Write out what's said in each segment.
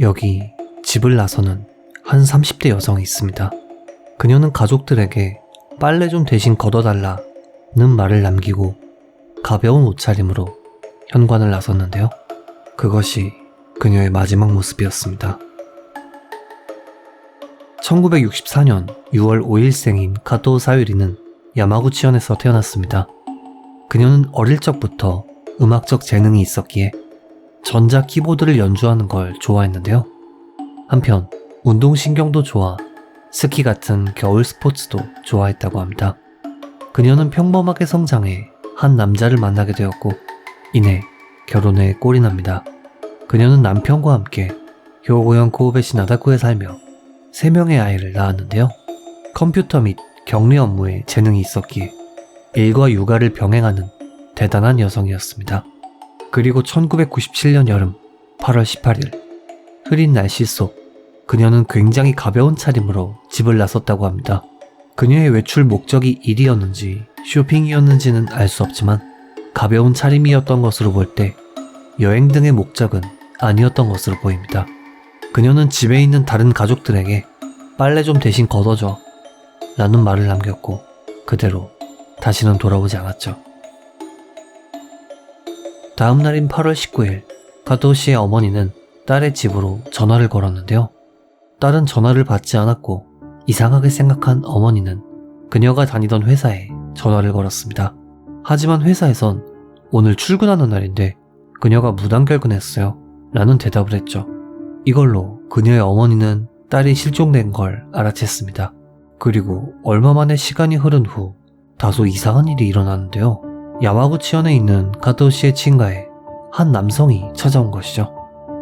여기 집을 나서는 한 30대 여성이 있습니다. 그녀는 가족들에게 빨래 좀 대신 걷어달라는 말을 남기고 가벼운 옷차림으로 현관을 나섰는데요. 그것이 그녀의 마지막 모습이었습니다. 1964년 6월 5일생인 가토 사유리는 야마구치현에서 태어났습니다. 그녀는 어릴 적부터 음악적 재능이 있었기에 전자 키보드를 연주하는 걸 좋아했는데요. 한편 운동신경도 좋아 스키 같은 겨울 스포츠도 좋아했다고 합니다. 그녀는 평범하게 성장해 한 남자를 만나게 되었고 이내 결혼에 꼴이 납니다. 그녀는 남편과 함께 효고현 코우베시 나다쿠에 살며 3명의 아이를 낳았는데요. 컴퓨터 및 격리 업무에 재능이 있었기에 일과 육아를 병행하는 대단한 여성이었습니다. 그리고 1997년 여름 8월 18일 흐린 날씨 속 그녀는 굉장히 가벼운 차림으로 집을 나섰다고 합니다. 그녀의 외출 목적이 일이었는지 쇼핑이었는지는 알 수 없지만 가벼운 차림이었던 것으로 볼 때 여행 등의 목적은 아니었던 것으로 보입니다. 그녀는 집에 있는 다른 가족들에게 빨래 좀 대신 걷어줘 라는 말을 남겼고 그대로 다시는 돌아오지 않았죠. 다음 날인 8월 19일 가도 씨의 어머니는 딸의 집으로 전화를 걸었는데요. 딸은 전화를 받지 않았고 이상하게 생각한 어머니는 그녀가 다니던 회사에 전화를 걸었습니다. 하지만 회사에선 오늘 출근하는 날인데 그녀가 무단결근했어요. 라는 대답을 했죠. 이걸로 그녀의 어머니는 딸이 실종된 걸 알아챘습니다. 그리고 얼마 만에 시간이 흐른 후 다소 이상한 일이 일어나는데요. 야마구치현에 있는 가토시의 친가에 한 남성이 찾아온 것이죠.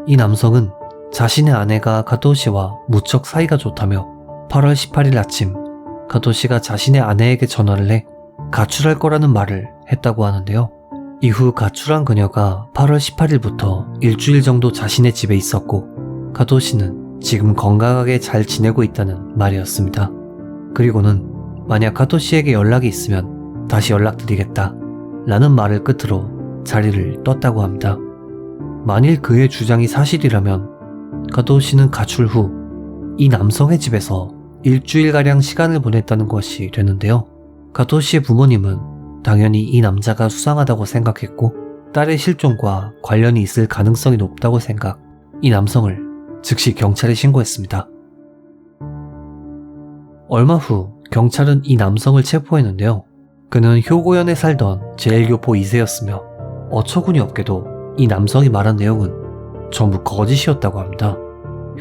이 남성은 자신의 아내가 가토시와 무척 사이가 좋다며 8월 18일 아침 가토시가 자신의 아내에게 전화를 해 가출할 거라는 말을 했다고 하는데요. 이후 가출한 그녀가 8월 18일부터 일주일 정도 자신의 집에 있었고 가토시는 지금 건강하게 잘 지내고 있다는 말이었습니다. 그리고는 만약 가토시에게 연락이 있으면 다시 연락드리겠다 라는 말을 끝으로 자리를 떴다고 합니다. 만일 그의 주장이 사실이라면 가토시는 가출 후 이 남성의 집에서 일주일가량 시간을 보냈다는 것이 되는데요. 가토시의 부모님은 당연히 이 남자가 수상하다고 생각했고 딸의 실종과 관련이 있을 가능성이 높다고 생각, 이 남성을 즉시 경찰에 신고했습니다. 얼마 후 경찰은 이 남성을 체포했는데요. 그는 효고현에 살던 제일교포 2세였으며 어처구니 없게도 이 남성이 말한 내용은 전부 거짓이었다고 합니다.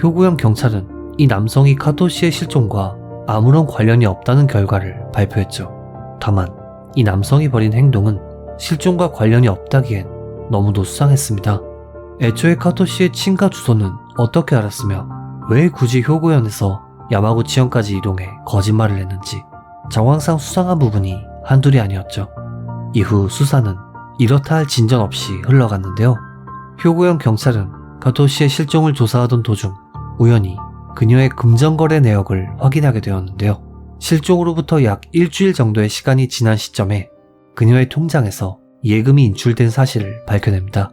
효고현 경찰은 이 남성이 카토시의 실종과 아무런 관련이 없다는 결과를 발표했죠. 다만 이 남성이 벌인 행동은 실종과 관련이 없다기엔 너무도 수상했습니다. 애초에 카토시의 친가 주소는 어떻게 알았으며 왜 굳이 효고현에서 야마구치현까지 이동해 거짓말을 했는지 정황상 수상한 부분이 한둘이 아니었죠. 이후 수사는 이렇다 할 진전 없이 흘러갔는데요. 효고현 경찰은 가토시의 실종을 조사하던 도중 우연히 그녀의 금전거래 내역을 확인하게 되었는데요. 실종으로부터 약 일주일 정도의 시간이 지난 시점에 그녀의 통장에서 예금이 인출된 사실을 밝혀냅니다.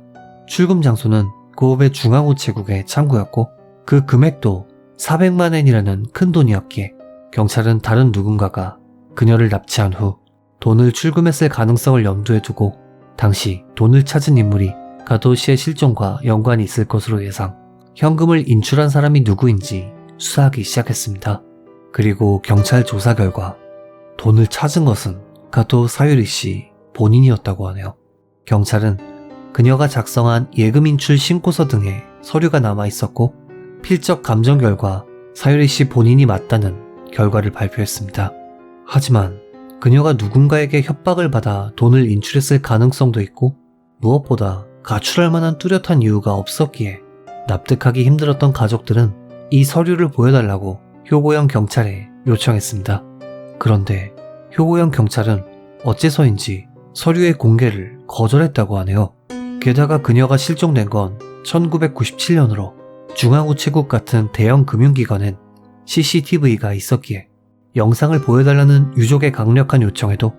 출금 장소는 고업의 중앙우체국의 창구였고 그 금액도 400만 엔이라는 큰 돈이었기에 경찰은 다른 누군가가 그녀를 납치한 후 돈을 출금했을 가능성을 염두에 두고 당시 돈을 찾은 인물이 가도시의 실종과 연관이 있을 것으로 예상, 현금을 인출한 사람이 누구인지 수사하기 시작했습니다. 그리고 경찰 조사 결과 돈을 찾은 것은 가토 사유리 씨 본인이었다고 하네요. 경찰은 그녀가 작성한 예금 인출 신고서 등의 서류가 남아 있었고 필적 감정 결과 사유리 씨 본인이 맞다는 결과를 발표했습니다. 하지만 그녀가 누군가에게 협박을 받아 돈을 인출했을 가능성도 있고 무엇보다 가출할 만한 뚜렷한 이유가 없었기에 납득하기 힘들었던 가족들은 이 서류를 보여달라고 효고형 경찰에 요청했습니다. 그런데 효고형 경찰은 어째서인지 서류의 공개를 거절했다고 하네요. 게다가 그녀가 실종된 건 1997년으로 중앙우체국 같은 대형 금융기관엔 CCTV가 있었기에 영상을 보여달라는 유족의 강력한 요청에도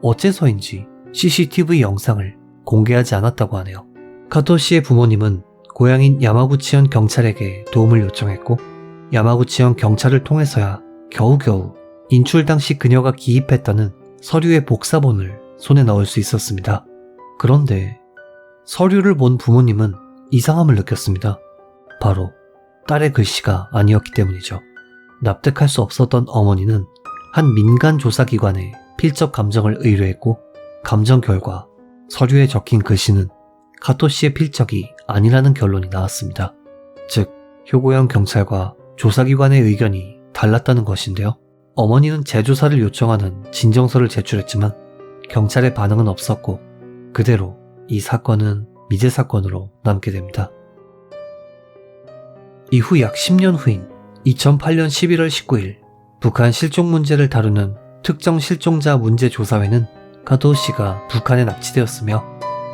어째서인지 CCTV 영상을 공개하지 않았다고 하네요. 카토 씨의 부모님은 고향인 야마구치현 경찰에게 도움을 요청했고 야마구치현 경찰을 통해서야 겨우겨우 인출 당시 그녀가 기입했다는 서류의 복사본을 손에 넣을 수 있었습니다. 그런데 서류를 본 부모님은 이상함을 느꼈습니다. 바로 딸의 글씨가 아니었기 때문이죠. 납득할 수 없었던 어머니는 한 민간 조사기관에 필적 감정을 의뢰했고 감정 결과 서류에 적힌 글씨는 카토 씨의 필적이 아니라는 결론이 나왔습니다. 즉, 효고현 경찰과 조사기관의 의견이 달랐다는 것인데요. 어머니는 재조사를 요청하는 진정서를 제출했지만 경찰의 반응은 없었고 그대로 이 사건은 미제 사건으로 남게 됩니다. 이후 약 10년 후인 2008년 11월 19일 북한 실종 문제를 다루는 특정 실종자 문제 조사회는 카도우 씨가 북한에 납치되었으며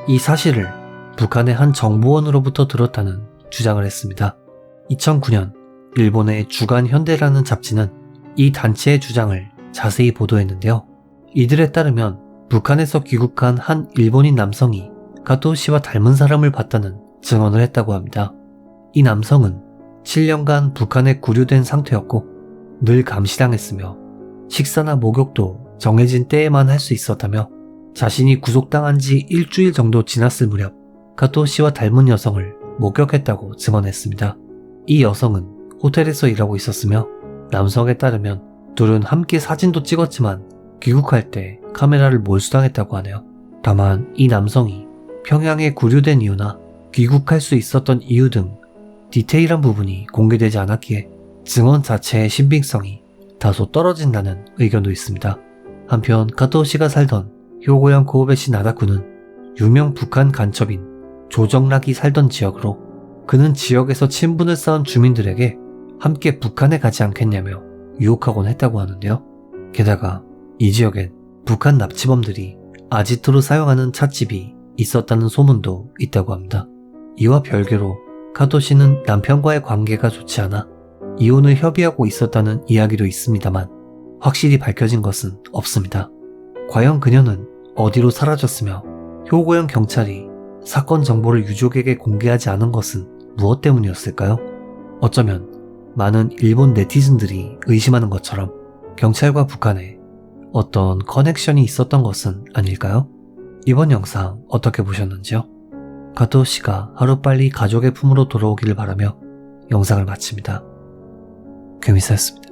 이 사실을 북한의 한 정보원으로부터 들었다는 주장을 했습니다. 2009년 일본의 주간 현대라는 잡지는 이 단체의 주장을 자세히 보도했는데요. 이들에 따르면 북한에서 귀국한 한 일본인 남성이 가토 씨와 닮은 사람을 봤다는 증언을 했다고 합니다. 이 남성은 7년간 북한에 구류된 상태였고 늘 감시당했으며 식사나 목욕도 정해진 때에만 할 수 있었다며 자신이 구속당한 지 일주일 정도 지났을 무렵 가토 씨와 닮은 여성을 목격했다고 증언했습니다. 이 여성은 호텔에서 일하고 있었으며 남성에 따르면 둘은 함께 사진도 찍었지만 귀국할 때 카메라를 몰수당했다고 하네요. 다만 이 남성이 평양에 구류된 이유나 귀국할 수 있었던 이유 등 디테일한 부분이 공개되지 않았기에 증언 자체의 신빙성이 다소 떨어진다는 의견도 있습니다. 한편 가토 씨가 살던 효고현 고베시 나다쿠는 유명 북한 간첩인 조정락이 살던 지역으로 그는 지역에서 친분을 쌓은 주민들에게 함께 북한에 가지 않겠냐며 유혹하곤 했다고 하는데요. 게다가 이 지역엔 북한 납치범들이 아지트로 사용하는 찻집이 있었다는 소문도 있다고 합니다. 이와 별개로 카토 씨는 남편과의 관계가 좋지 않아 이혼을 협의하고 있었다는 이야기도 있습니다만 확실히 밝혀진 것은 없습니다. 과연 그녀는 어디로 사라졌으며 효고현 경찰이 사건 정보를 유족에게 공개하지 않은 것은 무엇 때문이었을까요? 어쩌면 많은 일본 네티즌들이 의심하는 것처럼 경찰과 북한에 어떤 커넥션이 있었던 것은 아닐까요? 이번 영상 어떻게 보셨는지요? 가토 씨가 하루빨리 가족의 품으로 돌아오기를 바라며 영상을 마칩니다. 금이사였습니다.